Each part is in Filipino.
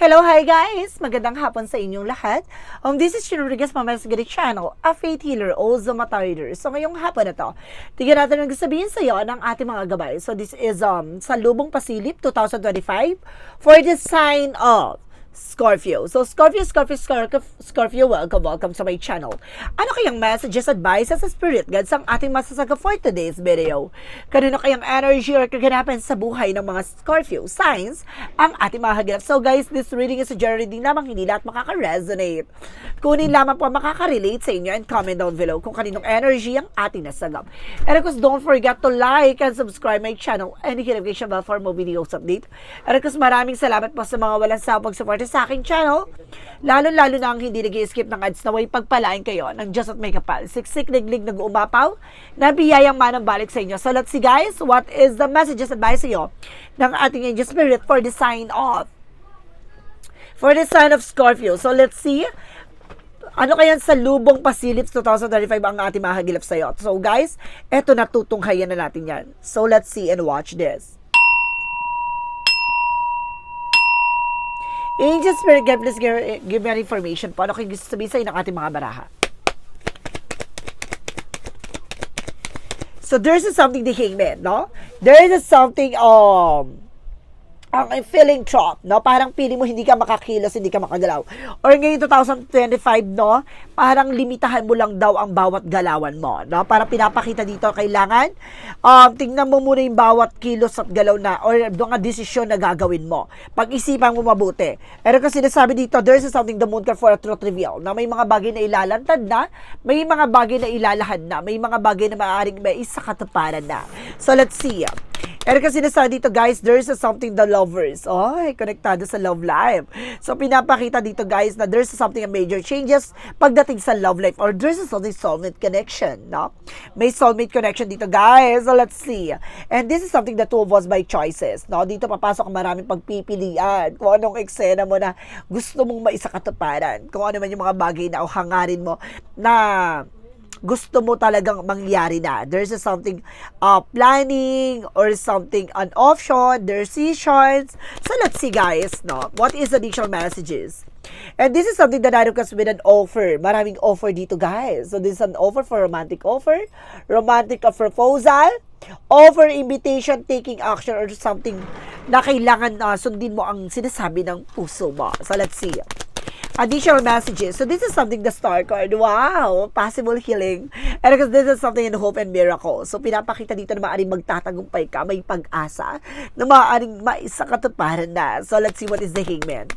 Hello, hi guys! Magandang hapon sa inyong lahat. Um, this is Rodriguez, Mama's Gary Channel, a faith healer, also mata reader. So ngayong hapon na to, tignan natin ang sabihin sa iyo ng ating mga gabay. So this is um, sa Lubong Pasilip 2025 for the sign of Scorpio. So, Scorpio, Scorpio, Scorpio, Scorpio, welcome, welcome sa my channel. Ano kayang messages, advices sa spirit guides ang ating masasaga for today's video? Kanino kayang energy or kaganapan sa buhay ng mga Scorpio signs ang ating mahaganap? So, guys, this reading is a general reading lamang hindi lahat makaka-resonate. Kunin lamang po makaka-relate sa inyo and comment down below kung kaninong energy ang ating nasagap. And of course, don't forget to like and subscribe my channel and hit notification bell for more videos update. And of course, maraming salamat po sa mga walang sawang pag-support sa aking channel. Lalo-lalo na ang hindi nag skip ng ads na way pagpalain kayo ng Diyos at may kapal. Siksik, liglig, nag-uumapaw, na biyayang manang balik sa inyo. So let's see guys, what is the messages advice sa iyo ng ating angel spirit for the sign of for the sign of Scorpio. So let's see ano kaya sa Lubong Pasilip 2035 ang ating mahagilap sa iyo. So guys, eto natutunghayan na natin yan. So let's see and watch this. Angel Spirit God, please give, give me an information po. Ano kayo gusto sabihin sa inyo ng ating mga baraha? So there's a something the hangman, no? There is something um ang feeling trap, no? Parang feeling mo hindi ka makakilos, hindi ka makagalaw. Or ngayon 2025, no? Parang limitahan mo lang daw ang bawat galawan mo, no? Parang pinapakita dito kailangan um tingnan mo muna yung bawat kilos at galaw na or mga desisyon na gagawin mo. Pag-isipan mo mabuti. Pero kasi sinasabi dito, there's something the moon can for a truth reveal, na may mga bagay na ilalantad na, may mga bagay na ilalahad na, may mga bagay na maaaring may isa katuparan na. So let's see. Pero kasi sinasabi dito guys, there's a something the lovers. Oy, konektado sa love life. So pinapakita dito guys na there's a something a major changes pagdating sa love life or there's a something soulmate connection, no? May soulmate connection dito guys. So let's see. And this is something that two of us by choices, no? Dito papasok ang maraming pagpipilian. Kung anong eksena mo na gusto mong maisakatuparan. Kung ano man yung mga bagay na o hangarin mo na gusto mo talagang mangyari na. There's a something uh, planning or something an option, decisions. So let's see guys, no? What is additional messages? And this is something that I request with an offer. Maraming offer dito guys. So this is an offer for romantic offer, romantic proposal, offer invitation, taking action or something na kailangan uh, sundin mo ang sinasabi ng puso mo. So let's see additional messages. So this is something the star card. Wow! Possible healing. And because this is something in hope and miracle. So pinapakita dito na maaaring magtatagumpay ka, may pag-asa, na maaaring maisa katuparan na. So let's see what is the hangman.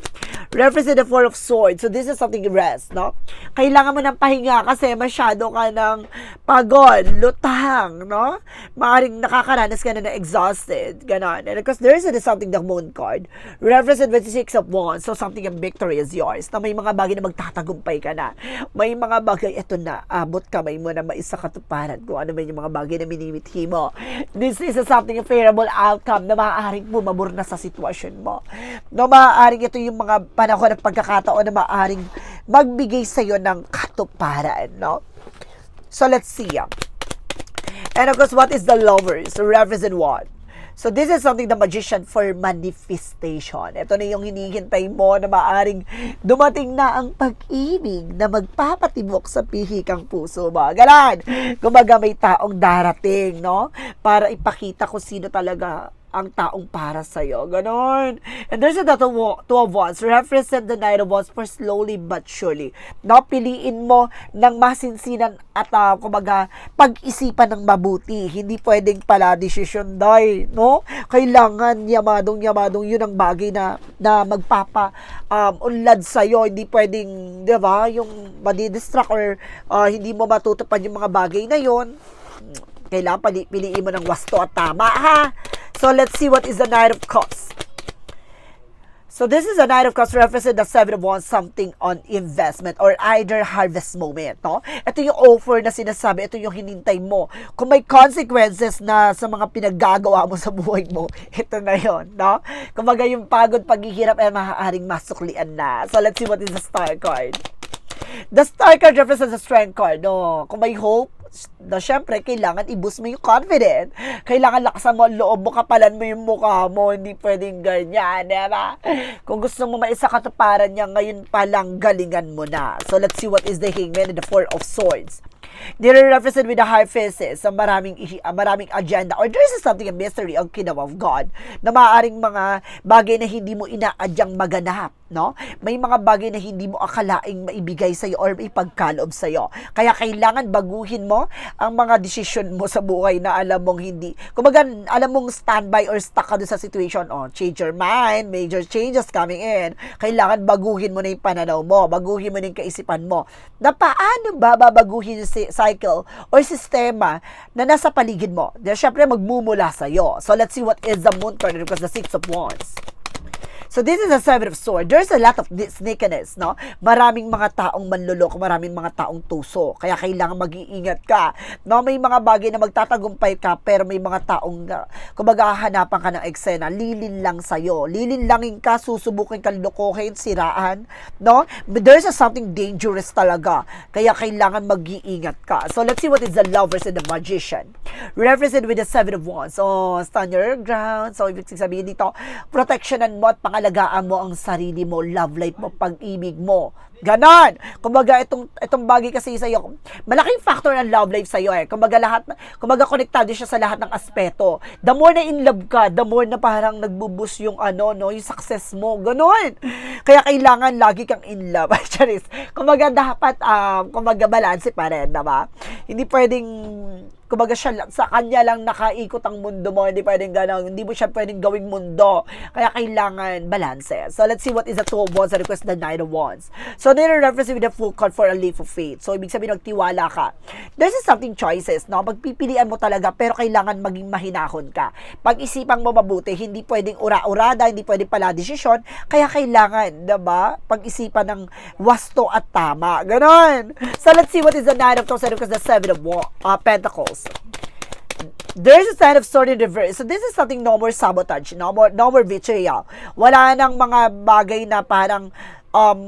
Represent the Four of Swords. So this is something rest, no? Kailangan mo ng pahinga kasi masyado ka ng pagod, lutang, no? Maaring nakakaranas ka na na exhausted, ganon. And because there is something the moon card. Represent with the Six of Wands. So something of victory is yours. Na may mga bagay na magtatagumpay ka na. May mga bagay, eto na, abot kamay mo na maisa katuparan kung ano man yung mga bagay na minimithi mo. This is a something a favorable outcome na maaaring bumabor na sa sitwasyon mo. No, maaaring ito yung mga panahon at pagkakataon na maaaring magbigay sa iyo ng katuparan, no? So let's see. And of course, what is the lovers? Represent what? So this is something the magician for manifestation. Ito na yung hinihintay mo na maaring dumating na ang pag-ibig na magpapatibok sa pihikang puso mo. Galan! Kumaga may taong darating, no? Para ipakita kung sino talaga ang taong para sa iyo. Ganon. And there's a two, two of wands. Represent the knight of wands for slowly but surely. No, piliin mo ng masinsinan at uh, kumbaga pag-isipan ng mabuti. Hindi pwedeng pala desisyon day, no? Kailangan yamadong yamadong yun ang bagay na na magpapa um, unlad sa iyo. Hindi pwedeng, 'di ba, yung madidistract or uh, hindi mo matutupad yung mga bagay na yon. Kailangan pili, piliin mo ng wasto at tama, ha? So let's see what is the Knight of Cups. So this is a Knight of Cups represent the Seven of Wands something on investment or either harvest moment, no? Ito yung offer na sinasabi, ito yung hinintay mo. Kung may consequences na sa mga pinaggagawa mo sa buhay mo, ito na yon, no? Kumaga yung pagod, paghihirap ay maaaring masuklian na. So let's see what is the Star card. The Star card represents the Strength card, no? Kung may hope, na syempre, kailangan i-boost mo yung confidence. Kailangan lakasan mo ang loob mo, kapalan mo yung mukha mo. Hindi pwedeng ganyan, di ba? Kung gusto mo maisa katuparan niya, ngayon pa lang galingan mo na. So, let's see what is the hangman and the four of swords. Nire-represent with the high faces sa maraming, ah, maraming agenda or there is something a mystery ang kingdom of God na maaaring mga bagay na hindi mo inaadyang maganap, no? May mga bagay na hindi mo akalaing maibigay sa iyo or ipagkaloob sa iyo. Kaya kailangan baguhin mo ang mga desisyon mo sa buhay na alam mong hindi. Kumbaga, alam mong standby or stuck ka doon sa situation. Oh, change your mind, major changes coming in. Kailangan baguhin mo na yung pananaw mo, baguhin mo na yung kaisipan mo. Na paano ba babaguhin yung cycle or sistema na nasa paligid mo? Dahil syempre magmumula sa iyo. So let's see what is the moon card because the six of wands. So this is a seven of swords. There's a lot of sneakiness, no? Maraming mga taong manluloko, maraming mga taong tuso. Kaya kailangan mag-iingat ka. No, may mga bagay na magtatagumpay ka, pero may mga taong na, kumbaga hanapan ka ng eksena, lilin lang sa'yo. Lilin langin ka, susubukin ka lokohin, siraan, no? But there's a something dangerous talaga. Kaya kailangan mag-iingat ka. So let's see what is the lovers and the magician. Represented with the seven of wands. So, stand your ground. So, ibig sabihin dito, protectionan mo at pangalagaan mo ang sarili mo, love life mo, pag-ibig mo. Ganon. Kumbaga, itong, itong bagay kasi sa iyo, malaking factor ng love life sa iyo eh. Kumbaga, lahat, kumbaga, konektado siya sa lahat ng aspeto. The more na in love ka, the more na parang nagbubus yung ano, no, yung success mo. Ganon. Kaya kailangan lagi kang in love. Charis. Kumbaga, dapat, um, kumbaga, balance pa rin, diba? Hindi pwedeng kumbaga siya sa kanya lang nakaikot ang mundo mo, hindi pwedeng gano'n, hindi mo siya pwedeng gawing mundo. Kaya kailangan balance. So let's see what is the two of wands and request the nine of wands. So nire-reference with the full card for a leap of faith. So ibig sabihin nagtiwala ka. There's something choices, no? Pagpipilian mo talaga pero kailangan maging mahinahon ka. Pag-isipan mo mabuti, hindi pwedeng ura-urada, hindi pwedeng pala desisyon, kaya kailangan, 'di ba? Pag-isipan ng wasto at tama. Ganon. So let's see what is the nine of cups and request the seven of uh, pentacles there's a sign of in reverse. So this is something no more sabotage, no more, no more betrayal. Wala nang mga bagay na parang um,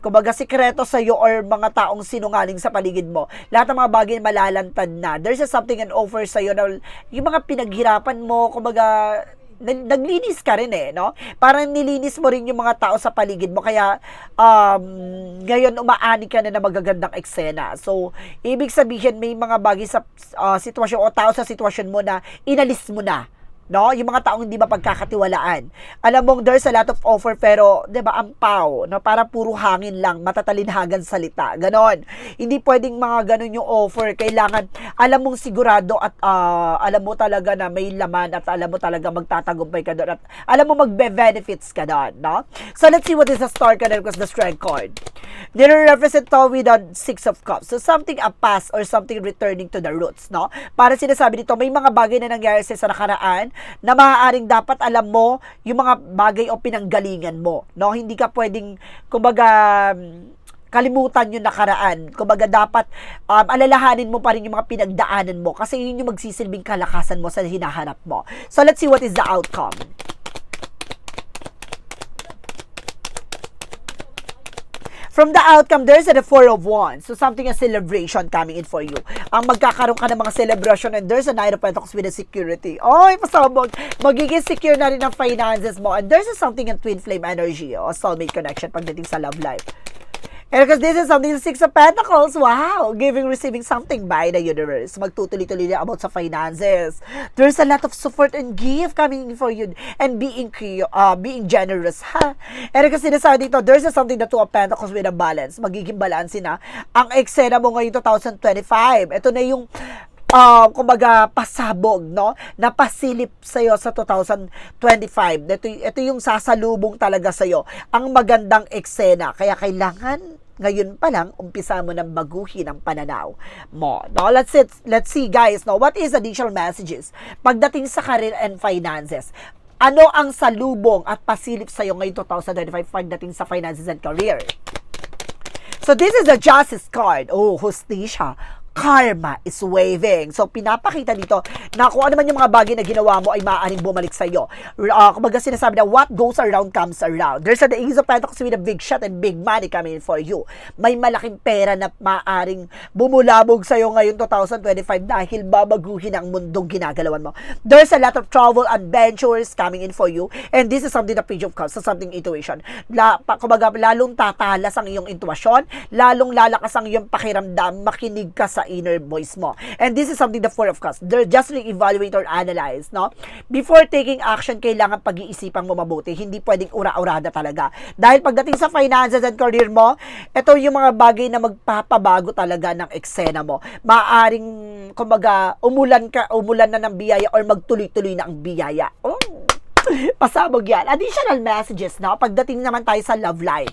kumbaga sikreto sa iyo or mga taong sinungaling sa paligid mo. Lahat ng mga bagay malalantad na. There's a something and offer sa iyo na yung mga pinaghirapan mo, kumbaga naglinis ka rin eh, no? Parang nilinis mo rin yung mga tao sa paligid mo. Kaya, um, ngayon umaani ka na ng magagandang eksena. So, ibig sabihin, may mga bagay sa uh, sitwasyon o tao sa sitwasyon mo na inalis mo na. No? Yung mga taong hindi mapagkakatiwalaan. Alam mong there's a lot of offer pero, 'di ba, ang pao, no? Para puro hangin lang, matatalinhagan salita. Ganon. Hindi pwedeng mga ganon yung offer. Kailangan alam mong sigurado at ah, alam mo talaga na may laman at alam mo talaga magtatagumpay ka doon at alam mo magbe-benefits ka doon, no? So let's see what is the star card because the strength card. Nire-represent to with the six of cups. So something a past or something returning to the roots, no? Para sinasabi dito, may mga bagay na nangyari sa nakaraan na maaaring dapat alam mo yung mga bagay o pinanggalingan mo, no? Hindi ka pwedeng, kumbaga, kalimutan yung nakaraan. Kumbaga dapat um, alalahanin mo pa rin yung mga pinagdaanan mo kasi yun yung magsisilbing kalakasan mo sa hinahanap mo. So let's see what is the outcome. From the outcome, there's a four of wands. So, something a celebration coming in for you. Ang magkakaroon ka ng mga celebration and there's a nine of pentacles with a security. Oy, pasabog. Magiging secure na rin ang finances mo. And there's a something in twin flame energy o soulmate connection pagdating sa love life. And because this is something Six of Pentacles, wow, giving, receiving something by the universe. Magtutuloy-tuloy na about sa finances. There's a lot of support and gift coming for you and being uh, being generous, ha? And kasi sinasabi dito, there's a something the Two of Pentacles with a balance. Magiging balance na ang eksena mo ngayong 2025. Ito na yung uh, kumbaga pasabog, no? Napasilip sa iyo sa 2025. Ito, ito yung sasalubong talaga sa iyo. Ang magandang eksena. Kaya kailangan ngayon pa lang, umpisa mo nang baguhin ang pananaw mo. No? Let's, see, let's see guys, no? what is additional messages pagdating sa career and finances? Ano ang salubong at pasilip sa iyo ngayong 2025 pagdating sa finances and career? So this is the justice card. Oh, hustisya karma is waving. So, pinapakita dito na kung ano man yung mga bagay na ginawa mo ay maaaring bumalik sa iyo. Uh, kumbaga sinasabi na what goes around comes around. There's a the Ace of Pentacles with a big shot and big money coming for you. May malaking pera na maaaring bumulabog sa iyo ngayon 2025 dahil babaguhin ang mundong ginagalawan mo. There's a lot of travel adventures coming in for you and this is something the page of cups, so something intuition. La, pa, kumbaga, lalong tatalas ang iyong intuition, lalong lalakas ang iyong pakiramdam, makinig ka sa inner voice mo. And this is something the four of cups. They're just re-evaluate or analyze, no? Before taking action, kailangan pag-iisipan mo mabuti. Hindi pwedeng ura-urada talaga. Dahil pagdating sa finances and career mo, ito yung mga bagay na magpapabago talaga ng eksena mo. Maaring, kumbaga, umulan ka, umulan na ng biyaya or magtuloy-tuloy na ang biyaya. Oh, pasabog yan. Additional messages, no? Pagdating naman tayo sa love life.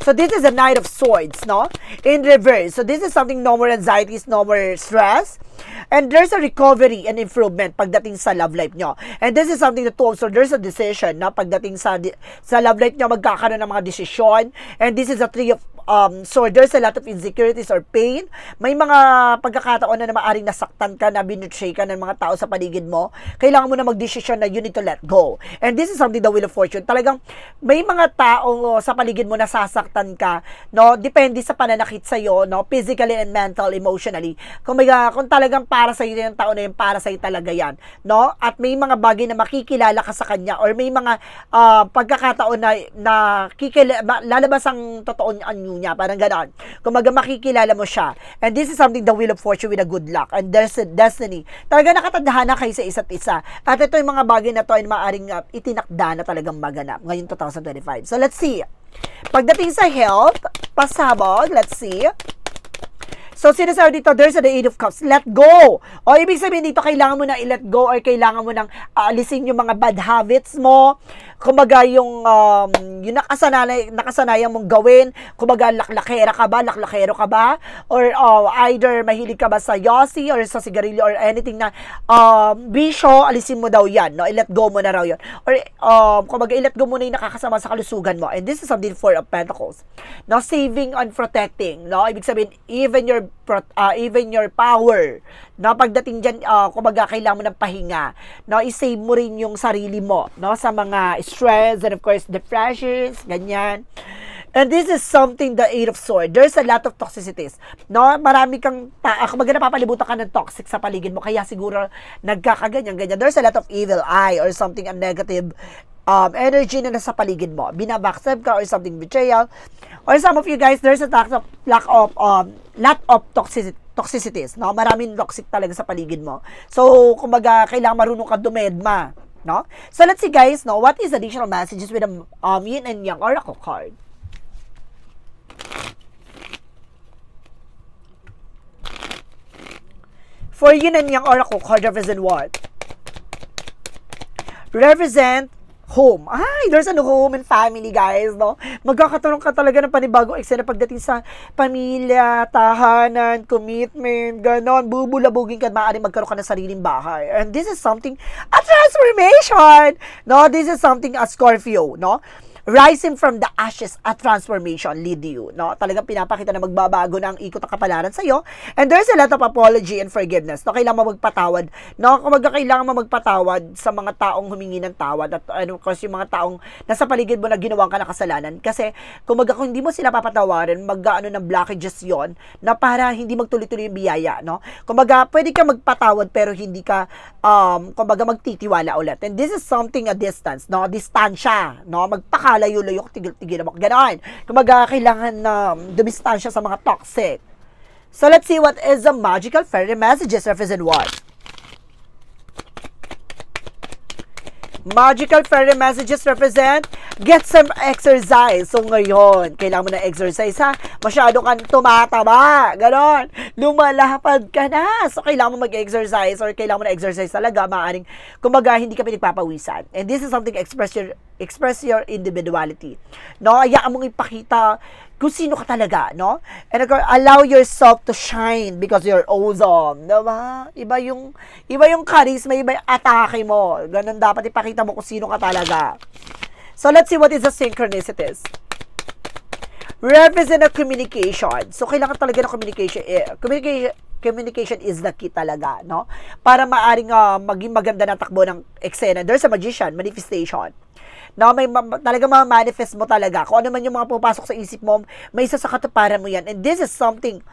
So this is a Knight of Swords, no? In reverse. So this is something no more anxieties, no more stress. And there's a recovery and improvement pagdating sa love life nyo. And this is something that also there's a decision na pagdating sa sa love life nyo magkakaroon ng mga desisyon. And this is a three of um, so there's a lot of insecurities or pain. May mga pagkakataon na, na maaring nasaktan ka, na binutray ka ng mga tao sa paligid mo. Kailangan mo na magdesisyon na you need to let go. And this is something the Wheel of Fortune. Talagang may mga tao sa paligid mo na sasaktan ka, no? Depende sa pananakit sa iyo, no? Physically and mental, emotionally. Kung may kung talagang para sa iyo yung tao na yun, para sa iyo talaga yan, no? At may mga bagay na makikilala ka sa kanya or may mga ah, pagkakataon na na kikila, lalabas ang totoong anyo niya, parang gano'n. Kung maga makikilala mo siya. And this is something the wheel of fortune with a good luck. And there's a destiny. Talaga nakatadhana kayo sa isa't isa. At ito yung mga bagay na to ay maaring uh, itinakda na talagang maganap ngayong 2025. So let's see. Pagdating sa health, pasabog, let's see. So, sinasabi dito, there's a the eight of cups. Let go. O, ibig sabihin dito, kailangan mo na i-let go or kailangan mo nang aalisin yung mga bad habits mo. Kumbaga, yung, um, yung nakasanay, nakasanayan mong gawin. Kumbaga, laklakera ka ba? Laklakero ka ba? Or uh, either mahilig ka ba sa yossi or sa sigarilyo or anything na um, bisyo, alisin mo daw yan. No? I-let go mo na raw yun. Or, um, kumbaga, i-let go mo na yung nakakasama sa kalusugan mo. And this is something for of pentacles. No? Saving and protecting. No? Ibig sabihin, even your uh, even your power. No, pagdating diyan, uh, kumbaga kailangan mo ng pahinga. No, i-save mo rin yung sarili mo, no, sa mga stress and of course depressions, ganyan. And this is something the Eight of Swords. There's a lot of toxicities. No, marami kang ta- uh, kumbaga napapalibutan ka ng toxic sa paligid mo kaya siguro nagkakaganyan ganyan. There's a lot of evil eye or something a negative um, energy na nasa paligid mo. Binabackstab ka or something betrayal. Or some of you guys, there's a lack of, lack of um, lot of toxicity toxicities, no? Maraming toxic talaga sa paligid mo. So, kumbaga, kailangan marunong ka dumedma, no? So, let's see guys, no? What is additional messages with a um, yin and yang oracle card? For yin and yang oracle card represent what? Represent home. Ay, there's ano home and family, guys, no? Magkakaroon ka talaga ng panibagong eksena pagdating sa pamilya, tahanan, commitment, ganon. Bubulabugin ka, maaaring magkaroon ka ng sariling bahay. And this is something, a transformation! No, this is something a Scorpio, no? Rising from the ashes at transformation lead you. No? Talagang pinapakita na magbabago na ang ikot ng kapalaran sa iyo. And there's a lot of apology and forgiveness. No? Kailangan mo magpatawad. No? Kung kailangan mo magpatawad sa mga taong humingi ng tawad at ano, kasi yung mga taong nasa paligid mo na ginawa ka na kasalanan. Kasi kung, kung hindi mo sila papatawarin, mag-ano ng blockages yon na para hindi magtuloy-tuloy yung biyaya. No? Kung pwede ka magpatawad pero hindi ka um, kumbaga magtitiwala ulit. And this is something a distance, no? Distansya, no? Magpakalayo-layo, tigil-tigil mo. Ganon. Kumbaga, kailangan na um, dumistansya sa mga toxic. So, let's see what is the magical fairy messages represent what? Magical fairy messages represent get some exercise. So ngayon, kailangan mo na exercise ha. Masyado kang tumataba. Ganon. Lumalapad ka na. So kailangan mo mag-exercise or kailangan mo na exercise talaga. Maaring, kumbaga, hindi ka pinagpapawisan. And this is something express your, express your individuality. No? Ayaan mong ipakita kung sino ka talaga, no? And of allow yourself to shine because you're awesome, diba? Iba yung, iba yung charisma, iba yung atake mo. Ganun dapat ipakita mo kung sino ka talaga. So, let's see what is the synchronicities. represent a communication. So, kailangan talaga ng communication. Eh, communication communication is the key talaga, no? Para maaring ah, maging maganda na takbo ng eksena. There's a magician, manifestation. No, may ma- talaga ma-manifest mo talaga. Kung ano man yung mga pupasok sa isip mo, may isa sa katuparan mo yan. And this is something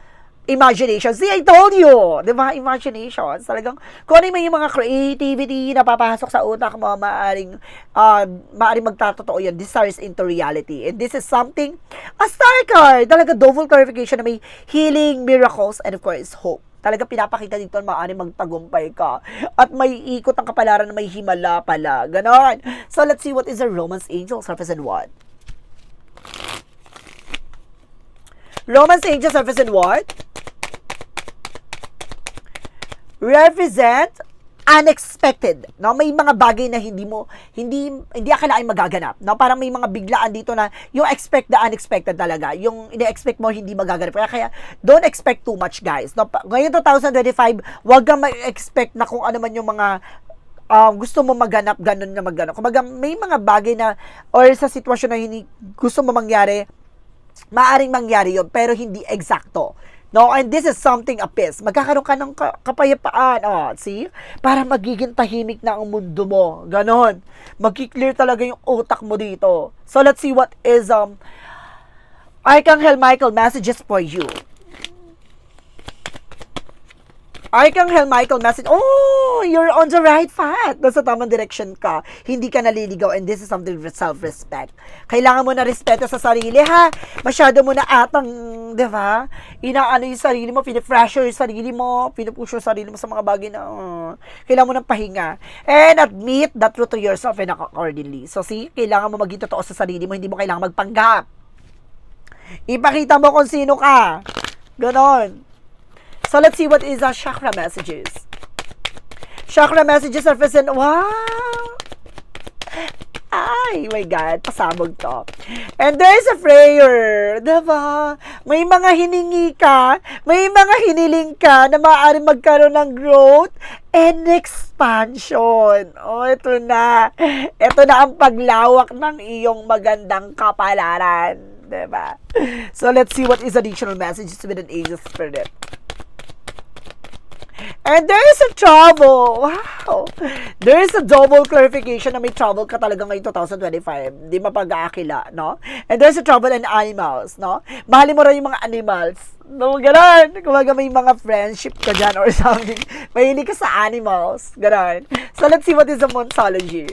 imagination. See, I told you! Di ba? Imagination. Talagang, kung ano yung mga creativity na papasok sa utak mo, maaring, uh, maaring magtatotoo yun. Stars into reality. And this is something, a star card. Talaga double clarification na may healing, miracles, and of course, hope. Talaga pinapakita dito na maaari magtagumpay ka. At may ikot ang kapalaran na may himala pala. Ganon. So, let's see what is the Romance Angels represent what? Romance Angels represent what? Represent unexpected, no? May mga bagay na hindi mo hindi hindi akalain magaganap, no? Parang may mga biglaan dito na yung expect the unexpected talaga. Yung ini-expect mo hindi magaganap. Kaya kaya don't expect too much, guys. No? Ngayon 2025, wag kang mag-expect na kung ano man yung mga um, gusto mo maganap, ganun na maganap. Kumbaga, may mga bagay na, or sa sitwasyon na hindi gusto mo mangyari, maaring mangyari yon pero hindi eksakto. No, and this is something apis. Magkakaroon ka ng ka- kapayapaan. Oh, see? Para magiging tahimik na ang mundo mo. Ganon. Magki-clear talaga yung utak mo dito. So, let's see what is um Archangel Michael messages for you. Archangel Michael message, oh, you're on the right path. Nasa tamang direction ka. Hindi ka naliligaw and this is something with self-respect. Kailangan mo na respeto sa sarili, ha? Masyado mo na atang, di ba? Inaano yung sarili mo, pinipressure yung sarili mo, pinupush yung sarili mo sa mga bagay na, uh, kailangan mo ng pahinga. And admit the truth to yourself and accordingly. So, see, kailangan mo maging totoo sa sarili mo, hindi mo kailangan magpanggap. Ipakita mo kung sino ka. Ganon. So let's see what is our chakra messages. Chakra messages are present. Wow! Ay, my God, pasabog to. And there's a prayer, diba? May mga hiningi ka, may mga hiniling ka na maaari magkaroon ng growth and expansion. Oh, ito na. Ito na ang paglawak ng iyong magandang kapalaran. Diba? So, let's see what is additional messages with an angel spirit. And there is a trouble. Wow. There is a double clarification na may trouble ka talaga ngayong 2025. Di mapag-aakila, no? And there's a trouble in animals, no? Mahalin mo rin yung mga animals. No, ganun. Kumaga may mga friendship ka dyan or something. Mahilig ka sa animals. Ganun. So, let's see what is the Monsology.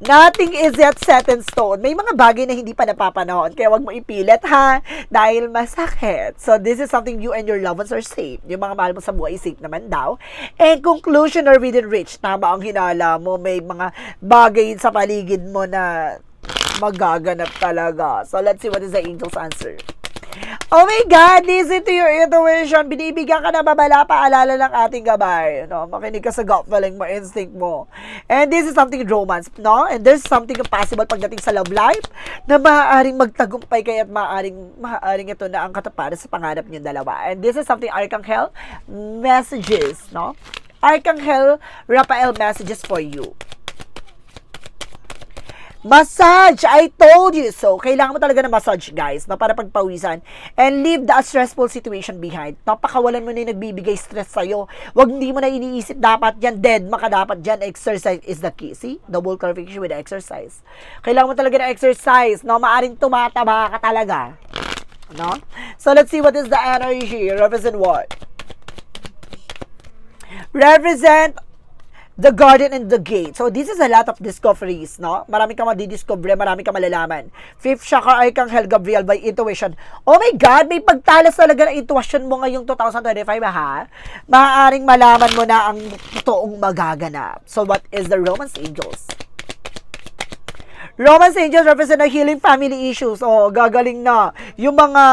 Nothing is yet set in stone. May mga bagay na hindi pa napapanahon. Kaya wag mo ipilit ha. Dahil masakit. So, this is something you and your loved ones are safe. Yung mga mahal mo sa buhay, safe naman daw. And conclusion or within reach. Tama ang hinala mo. May mga bagay sa paligid mo na magaganap talaga. So, let's see what is the angel's answer. Oh my God, listen to your intuition. Binibigyan ka na babala, paalala ng ating gabay. No? Makinig ka sa gut feeling mo, instinct mo. And this is something romance, no? And there's something possible pagdating sa love life na maaaring magtagumpay kayo at maaaring, maaaring ito na ang kataparan sa pangarap niyo dalawa. And this is something Archangel messages, no? Archangel Raphael messages for you. Massage! I told you so. Kailangan mo talaga ng massage, guys, no, para pagpawisan. And leave the stressful situation behind. Napakawalan mo na yung nagbibigay stress sa'yo. Huwag hindi mo na iniisip, dapat yan, dead maka dapat dyan. Exercise is the key. See? Double clarification with exercise. Kailangan mo talaga ng exercise, no? Maaring tumataba ka talaga. No? So, let's see what is the energy. Represent what? Represent the garden and the gate. So, this is a lot of discoveries, no? Marami kang madidiscover, marami kang malalaman. Fifth chakra, Archangel Gabriel by intuition. Oh my God, may pagtalas talaga ng intuition mo ngayong 2025, ha? Maaaring malaman mo na ang totoong magaganap. So, what is the Romance Angels? Romance Angels represent a healing family issues. Oh, gagaling na. Yung mga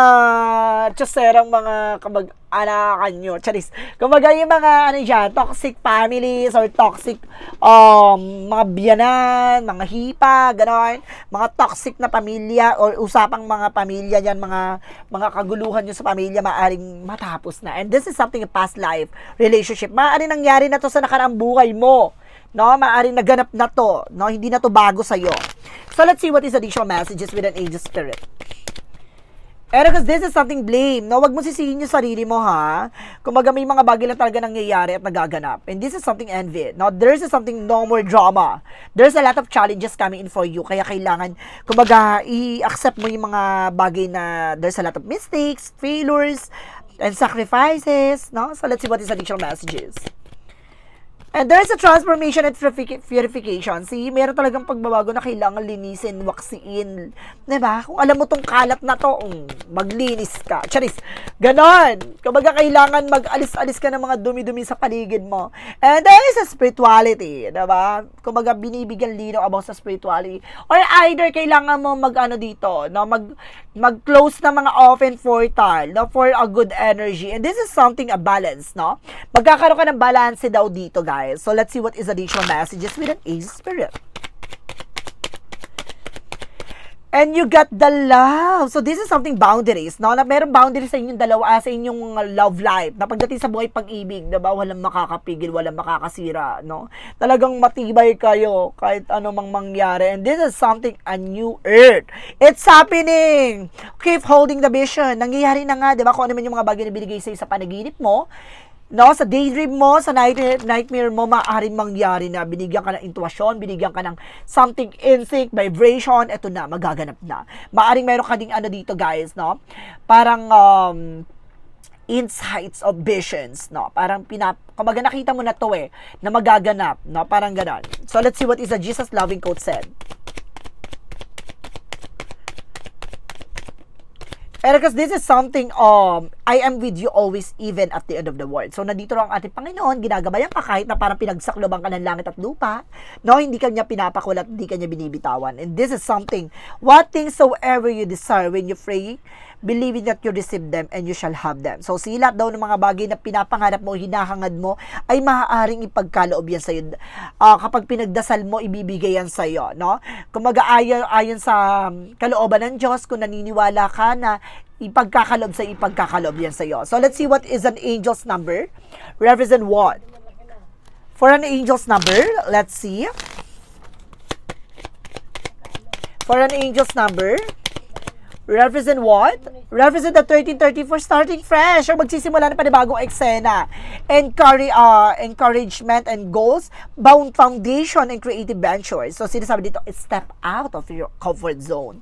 tsaserang mga kamag-anakan nyo. Charis. Kumbaga yung mga ano dyan, toxic families or toxic um, mga biyanan, mga hipa, gano'n. Mga toxic na pamilya or usapang mga pamilya yan, mga mga kaguluhan nyo sa pamilya, maaring matapos na. And this is something in past life relationship. Maaring nangyari na to sa nakaraang buhay mo no? Maaring naganap na to, no? Hindi na to bago sa iyo. So let's see what is additional messages with an angel spirit. Pero because this is something blame, no? Wag mo sisihin yung sarili mo, ha? Kumbaga may mga bagay na talaga nangyayari at nagaganap. And this is something envy. Now, there's something no more drama. There's a lot of challenges coming in for you. Kaya kailangan, kumbaga, i-accept mo yung mga bagay na there's a lot of mistakes, failures, and sacrifices, no? So, let's see what is additional messages. And there's a transformation and purific- purification. See, meron talagang pagbabago na kailangan linisin, waksiin. ba? Kung alam mo tong kalat na to, um, maglinis ka. Charis. Ganon. Kumbaga kailangan mag-alis-alis ka ng mga dumi-dumi sa paligid mo. And there is a spirituality, ba? Kumbaga binibigyan linaw about sa spirituality. Or either kailangan mo mag-ano dito, no, mag mag-close ng mga open portal, no, for a good energy. And this is something a balance, no? Magkakaroon ka ng balance daw dito, guys. So let's see what is additional messages with an ace spirit. And you got the love. So this is something boundaries, no? Na meron boundaries sa inyong dalawa, ah, sa inyong uh, love life. Na pagdating sa buhay pag-ibig, 'di ba? Walang makakapigil, walang makakasira, no? Talagang matibay kayo kahit ano mang mangyari. And this is something a new earth. It's happening. Keep holding the vision. Nangyayari na nga, 'di ba? Kung ano man yung mga bagay na binigay sa sa panaginip mo, No, sa daydream mo, sa night, nightmare mo, maaaring mangyari na binigyan ka ng intuition, binigyan ka ng something instinct, vibration, eto na, magaganap na. Maaaring meron ka ding ano dito, guys, no? Parang, um, insights of visions, no? Parang pinap, kumbaga nakita mo na to eh, na magaganap, no? Parang ganon. So, let's see what is the Jesus loving quote said. Pero because this is something, um, I am with you always even at the end of the world. So, nandito lang ang ating Panginoon, ginagabayan ka kahit na parang pinagsakloban ka ng langit at lupa. No, hindi kanya pinapakulat, hindi kanya binibitawan. And this is something, what things soever you desire when you pray, believing that you receive them and you shall have them. So, silat daw ng mga bagay na pinapangarap mo, hinahangad mo, ay maaaring ipagkaloob yan sa'yo. Uh, kapag pinagdasal mo, ibibigay yan sa'yo, no? Kumaga ayon, ayon sa um, kalooban ng Diyos, kung naniniwala ka na ipagkakalob sa ipagkakalob yan sa'yo. So, let's see what is an angel's number. Represent what? For an angel's number, let's see. For an angel's number, represent what? Represent the 1334 starting fresh or magsisimula na panibagong eksena. Encourage, uh, encouragement and goals, bound foundation and creative ventures. So sinasabi dito, step out of your comfort zone.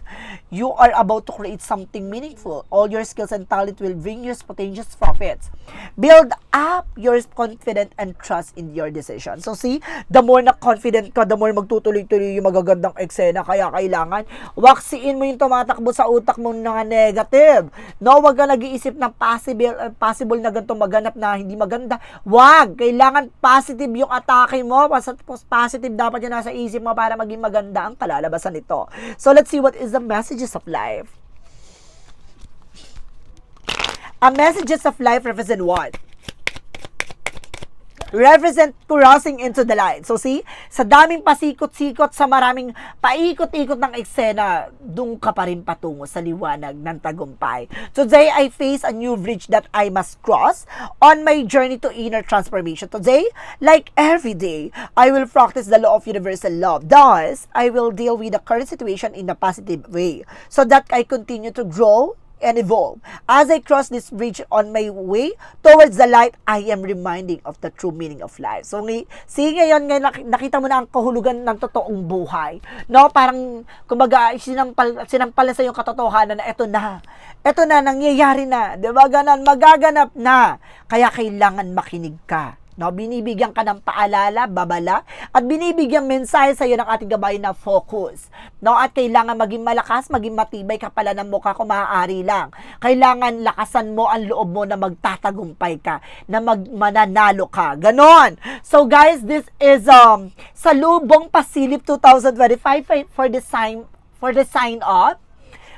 You are about to create something meaningful. All your skills and talent will bring you spontaneous profits. Build up your confidence and trust in your decision. So see, the more na confident ka, the more magtutuloy-tuloy yung magagandang eksena. Kaya kailangan, waksiin mo yung tumatakbo sa utak mo na negative. No, wag ka nag-iisip ng possible, uh, possible na ganito maganap na hindi maganda. Wag! Kailangan positive yung atake mo. Positive dapat yung nasa isip mo para maging maganda ang kalalabasan nito. So let's see what is the messages of life. Ang messages of life represent what? Represent crossing into the light. So see, sa daming pasikot-sikot, sa maraming paikot-ikot ng eksena, doon ka pa rin patungo sa liwanag ng tagumpay. Today, I face a new bridge that I must cross on my journey to inner transformation. Today, like every day, I will practice the law of universal love. Thus, I will deal with the current situation in a positive way so that I continue to grow and evolve. As I cross this bridge on my way towards the light, I am reminding of the true meaning of life. So, ng- see ngayon, ngayon nakita mo na ang kahulugan ng totoong buhay. No, parang, kumbaga, sinampal, sinampal na sa yung katotohanan na eto na. Eto na, nangyayari na. Di ba, ganan, magaganap na. Kaya kailangan makinig ka. No, binibigyan ka ng paalala, babala, at binibigyan mensahe sa iyo ng ating gabay na focus. No, at kailangan maging malakas, maging matibay ka pala ng mukha kung maaari lang. Kailangan lakasan mo ang loob mo na magtatagumpay ka, na mag ka. Ganon. So guys, this is um Salubong Pasilip 2025 for the sign for the sign up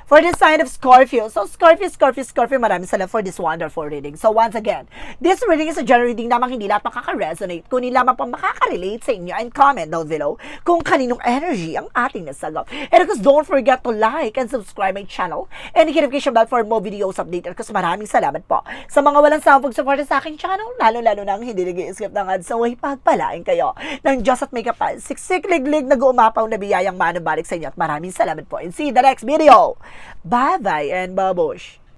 for the sign of Scorpio. So, Scorpio, Scorpio, Scorpio, maraming salamat for this wonderful reading. So, once again, this reading is a general reading lamang hindi lahat makaka-resonate, kunin lamang pang makaka-relate sa inyo and comment down below kung kaninong energy ang ating nasagap. And of course, don't forget to like and subscribe my channel and hit notification bell for more videos updated kasi maraming salamat po sa mga walang sawang pag-support sa aking channel, lalo-lalo nang hindi nag-i-skip ng ads, so ay pagpalain kayo ng Diyos at kapal, siksik, liglig, nag-uumapaw na biyayang manabalik sa inyo at maraming salamat po and see you the next video. Bye bye and babosh.